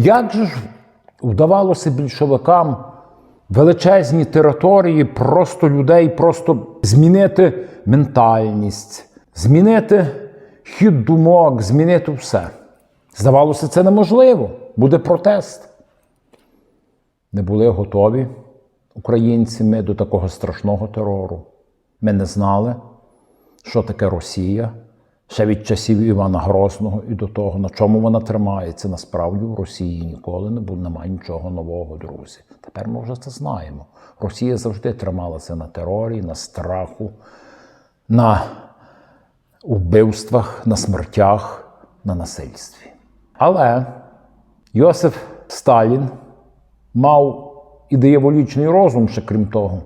Як же ж вдавалося більшовикам величезні території, просто людей, просто змінити ментальність, змінити хід думок, змінити все? Здавалося, це неможливо. Буде протест. Не були готові українці ми до такого страшного терору. Ми не знали, що таке Росія ще від часів Івана Грозного і до того, на чому вона тримається. Насправді в Росії ніколи не було, немає нічого нового, друзі. Тепер ми вже це знаємо. Росія завжди трималася на терорі, на страху, на вбивствах, на смертях, на насильстві. Але Йосиф Сталін мав ідеєволічний розум, ще крім того,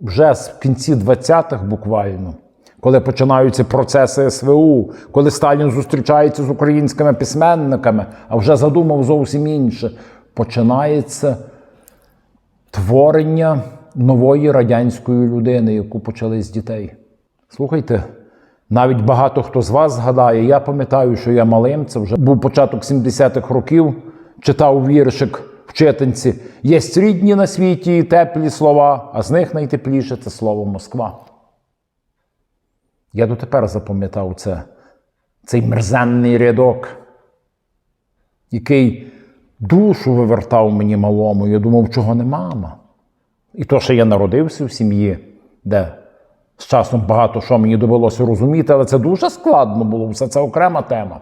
вже з кінці 20-х буквально, коли починаються процеси СВУ, коли Сталін зустрічається з українськими письменниками, а вже задумав зовсім інше, починається творення нової радянської людини, яку почали з дітей. Слухайте, навіть багато хто з вас згадає, я пам'ятаю, що я малим, це вже був початок 70-х років, читав віршик вчительці. Є рідні на світі і теплі слова, а з них найтепліше це слово Москва. Я дотепер запам'ятав це, цей мерзенний рядок, який душу вивертав мені малому. Я думав, чого не мама. І то, що я народився в сім'ї, де з часом багато що мені довелося розуміти, але це дуже складно було, все це окрема тема.